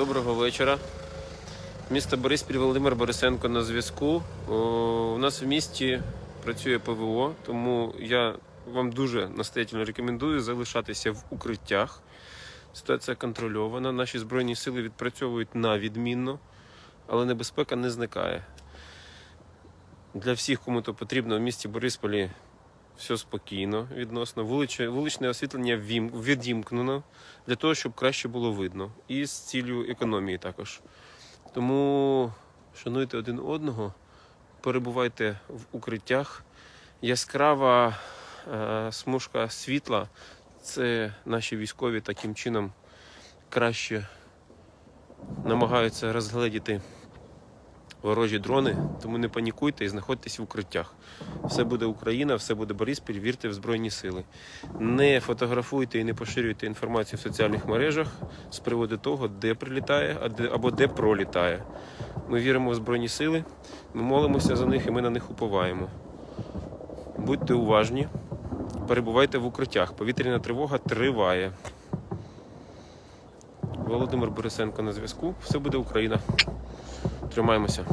Доброго вечора. Місто Бориспіль Володимир Борисенко на зв'язку. У нас в місті працює ПВО, тому я вам дуже настоятельно рекомендую залишатися в укриттях. Ситуація контрольована. Наші збройні сили відпрацьовують на відмінно, але небезпека не зникає. Для всіх, кому то потрібно, в місті Борисполі все спокійно відносно. Вуличне, вуличне освітлення відімкнено для того, щоб краще було видно. І з ціллю економії також. Тому шануйте один одного, перебувайте в укриттях. Яскрава е, смужка світла це наші військові таким чином краще намагаються розгледіти ворожі дрони, тому не панікуйте і знаходьтесь в укриттях. Все буде Україна, все буде Бориспіль, вірте в Збройні Сили. Не фотографуйте і не поширюйте інформацію в соціальних мережах з приводу того, де прилітає або де пролітає. Ми віримо в Збройні Сили, ми молимося за них і ми на них уповаємо. Будьте уважні, перебувайте в укриттях. Повітряна тривога триває. Володимир Борисенко на зв'язку. Все буде Україна. Тримаємося.